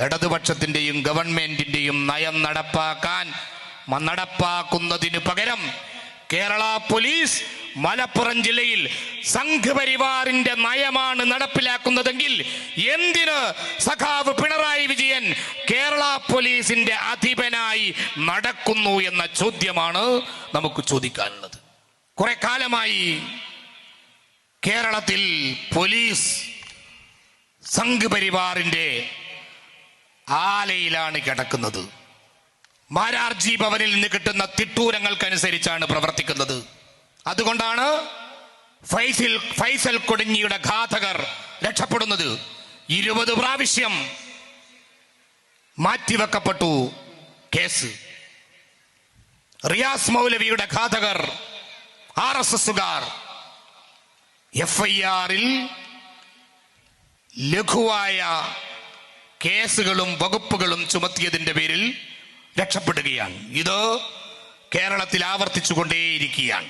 ഇടതുപക്ഷത്തിന്റെയും ഗവൺമെന്റിന്റെയും നയം നടപ്പാക്കാൻ നടപ്പാക്കുന്നതിന് പകരം കേരള പോലീസ് മലപ്പുറം ജില്ലയിൽ സംഘപരിവാറിന്റെ നയമാണ് നടപ്പിലാക്കുന്നതെങ്കിൽ എന്തിന് സഖാവ് പിണറായി വിജയൻ കേരള പോലീസിന്റെ അധിപനായി നടക്കുന്നു എന്ന ചോദ്യമാണ് നമുക്ക് ചോദിക്കാനുള്ളത്. കുറെ കാലമായി കേരളത്തിൽ പോലീസ് സംഘപരിവാറിന്റെ ആലയിലാണ് കിടക്കുന്നത്. മാരാർജി ഭവനിൽ നിന്ന് കിട്ടുന്ന തിട്ടൂരങ്ങൾക്കനുസരിച്ചാണ് പ്രവർത്തിക്കുന്നത്. അതുകൊണ്ടാണ് ഫൈസിൽ ഫൈസൽ കൊടിഞ്ഞിയുടെ ഘാതകർ രക്ഷപ്പെടുന്നത്. ഇരുപത് പ്രാവശ്യം മാറ്റിവെക്കപ്പെട്ടു കേസ്. റിയാസ് മൗലവിയുടെ ഘാതകർ ആർ എസ് എസുകാർ എഫ് ഐ ആറിൽ ലഘുവായ കേസുകളും വകുപ്പുകളും ചുമത്തിയതിന്റെ പേരിൽ രക്ഷപ്പെടുകയാണ്. ഇത് കേരളത്തിൽ ആവർത്തിച്ചുകൊണ്ടേയിരിക്കുകയാണ്.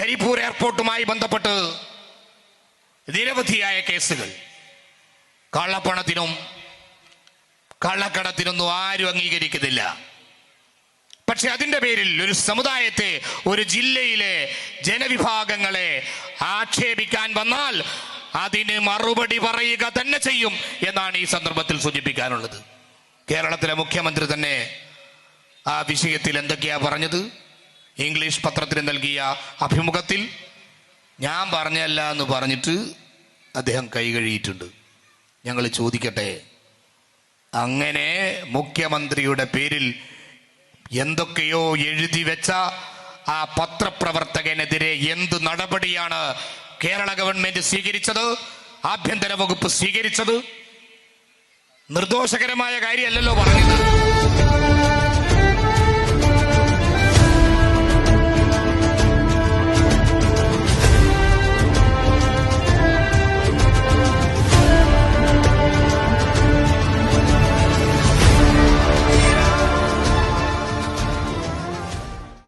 കരിപ്പൂർ എയർപോർട്ടുമായി ബന്ധപ്പെട്ട് നിരവധിയായ കേസുകൾ. കള്ളപ്പണത്തിനും കള്ളക്കടത്തിനൊന്നും ആരും അംഗീകരിക്കുന്നില്ല. പക്ഷെ അതിന്റെ പേരിൽ ഒരു സമുദായത്തെ ഒരു ജില്ലയിലെ ജനവിഭാഗങ്ങളെ ആക്ഷേപിക്കാൻ വന്നാൽ അതിന് മറുപടി പറയുക തന്നെ ചെയ്യും എന്നാണ് ഈ സന്ദർഭത്തിൽ സൂചിപ്പിക്കാനുള്ളത്. കേരളത്തിലെ മുഖ്യമന്ത്രി തന്നെ ആ വിഷയത്തിൽ എന്തൊക്കെയാ പറഞ്ഞത്? ഇംഗ്ലീഷ് പത്രത്തിന് നൽകിയ അഭിമുഖത്തിൽ ഞാൻ പറഞ്ഞല്ല എന്ന് പറഞ്ഞിട്ട് അദ്ദേഹം കൈകഴിയിട്ടുണ്ട് ഞങ്ങൾ ചോദിക്കട്ടെ അങ്ങനെ മുഖ്യമന്ത്രിയുടെ പേരിൽ എന്തൊക്കെയോ എഴുതി വെച്ച ആ പത്രപ്രവർത്തകനെതിരെ എന്ത് നടപടിയാണ് കേരള ഗവൺമെന്റ് സ്വീകരിച്ചത് ആഭ്യന്തര വകുപ്പ് സ്വീകരിച്ചത്. നിർദോഷകരമായ കാര്യമല്ലല്ലോ പറഞ്ഞത്.